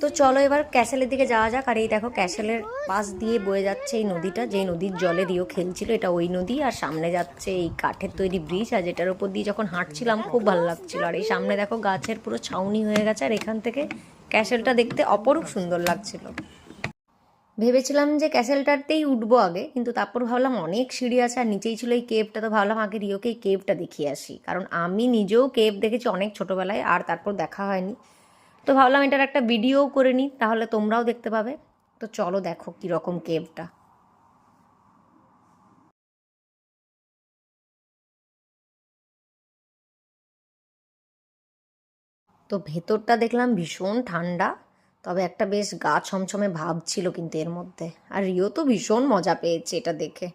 তো চলো এবার ক্যাসেলের দিকে যাওয়া যাক। আর এই দেখো ক্যাসেলের পাশ দিয়ে বয়ে যাচ্ছে এই নদীটা। যেই নদীর জলে রিও খেলছিল, এটা ওই নদী। আর সামনে যাচ্ছে এই কাঠের তৈরি ব্রিজ। আর যেটার উপর দিয়ে যখন হাঁটছিলাম, খুব ভালো লাগছিল। আর এই সামনে দেখো গাছের পুরো ছাউনি হয়ে গেছে। আর এখান থেকে ক্যাসেলটা দেখতে অপরূপ সুন্দর লাগছিল। ভেবেছিলাম যে ক্যাসেলটাতেই উঠবো আগে, কিন্তু তারপর ভাবলাম অনেক সিঁড়ি আছে। আর নিচেই ছিল এই কেভটা, তো ভাবলাম আগে রিওকে এই কেভটা দেখিয়ে আসি। কারণ আমি নিজেও কেভ দেখেছি অনেক ছোটোবেলায়, আর তারপর দেখা হয়নি। তো ভাবলাম এটার একটা ভিডিও করে নিই, তাহলে তোমরাও দেখতে পাবে। তো চলো দেখো কীরকম কেভটা তো ভেতরটা দেখলাম ভীষণ ঠান্ডা, তবে একটা বেশ গা ছমছমে ভাব ছিল কিন্তু এর মধ্যে। আর রিও তো ভীষণ মজা পেয়েছে এটা দেখে।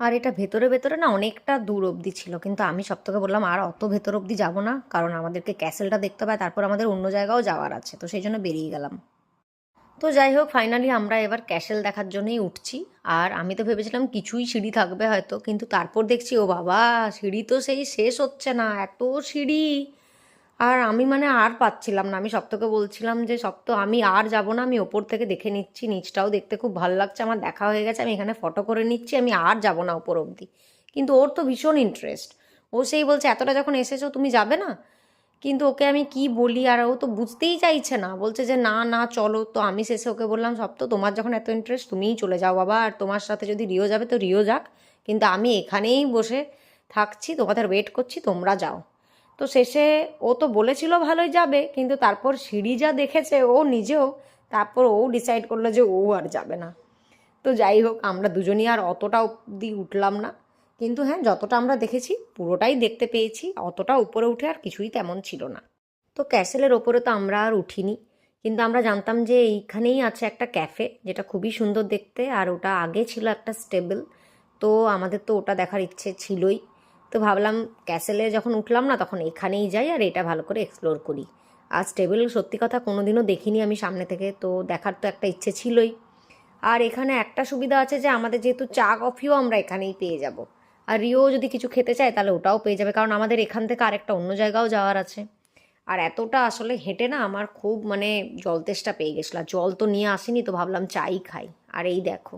আর এটা ভেতরে ভেতরে না অনেকটা দূর অবধি ছিল। কিন্তু আমি সব থেকে বললাম, আর অত ভেতর অবধি যাব না, কারণ আমাদেরকে ক্যাসেলটা দেখতে হবে, তারপর আমাদের অন্য জায়গাও যাওয়ার আছে। তো সেই জন্য বেরিয়ে গেলাম। তো যাই হোক ফাইনালি আমরা এবার ক্যাসেল দেখার জন্যই উঠছি। আর আমি তো ভেবেছিলাম কিছুই সিঁড়ি থাকবে হয়তো, কিন্তু তারপর দেখছি, ও বাবা, সিঁড়ি তো সেই শেষ হচ্ছে না, এত সিঁড়ি। আর আমি মানে আর পাচ্ছিলাম না। আমি সপ্তকে বলছিলাম যে, সপ্ত, আমি আর যাব না, আমি ওপর থেকে দেখে নিচ্ছি। নিচটাও দেখতে খুব ভালো লাগছে। আমার দেখা হয়ে গেছে, আমি এখানে ফটো করে নিচ্ছি, আমি আর যাব না ওপর অবধি। কিন্তু ওর তো ভীষণ ইন্টারেস্ট ও সেই বলছে, এতটা যখন এসেছ, তুমি যাবে না? কিন্তু ওকে আমি কি বলি, আর ও তো বুঝতেই চাইছে না। বলছে যে, না না, চলো। তো আমি শেষে ওকে বললাম সব তো তোমার যখন এত ইন্টারেস্ট তুমিই চলে যাও বাবা। আর তোমার সাথে যদি রিও যাবে, তো রিও যাক। কিন্তু আমি এখানেই বসে থাকছি, তোমাদের ওয়েট করছি, তোমরা যাও। তো শেষে ও তো বলেছিল ভালোই যাবে, কিন্তু তারপর সিঁড়ি যা দেখেছে ও নিজেও, তারপর ও ডিসাইড করল যে ও আর যাবে না। তো যাই হোক, আমরা দুজনই আর অতটা অবধি উঠলাম না। কিন্তু হ্যাঁ যতটা আমরা দেখেছি, পুরোটাই দেখতে পেয়েছি, অতটা উপরে উঠে আর কিছুই তেমন ছিল না। তো ক্যাসেলের ওপরে তো আমরা আর উঠিনি, কিন্তু আমরা জানতাম যে এইখানেই আছে একটা ক্যাফে, যেটা খুবই সুন্দর দেখতে, আর ওটা আগে ছিল একটা স্টেবল। তো আমাদের তো ওটা দেখার ইচ্ছে ছিলই। তো ভাবলাম ক্যাসেলে যখন উঠলাম না, তখন এখানেই যাই আর এটা ভালো করে এক্সপ্লোর করি। আর স্টেবল সত্যি কথা কোনোদিনও দেখিনি আমি সামনে থেকে, তো দেখার তো একটা ইচ্ছে ছিলই। আর এখানে একটা সুবিধা আছে যে, আমাদের যেহেতু চা, কফিও আমরা এখানেই পেয়ে যাব। আর রিও যদি কিছু খেতে চায়, তাহলে ওটাও পেয়ে যাবে, কারণ আমাদের এখান থেকে আরেকটা অন্য জায়গাও যাওয়ার আছে। আর এতটা আসলে হেঁটে না আমার খুব মানে জল তেষ্টা পেয়ে গেছিল। জল তো নিয়ে আসিনি, তো ভাবলাম চাই খাই। আর এই দেখো,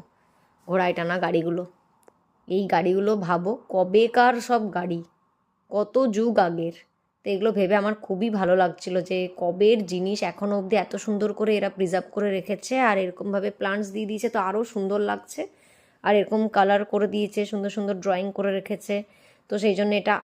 ঘোড়ায় টানা গাড়িগুলো। এই গাড়িগুলো ভাবো, কবেকার সব গাড়ি, কত যুগ আগের। তো এগুলো ভেবে আমার খুবই ভালো লাগছিল যে কবের জিনিস এখনও অবধি এত সুন্দর করে এরা প্রিজার্ভ করে রেখেছে আর এরকমভাবে প্লান্টস দিয়ে দিয়েছে তো আরও সুন্দর লাগছে। আর এরকম কালার করে দিয়েছে, সুন্দর সুন্দর ড্রয়িং করে রেখেছে। তো সেই জন্য এটা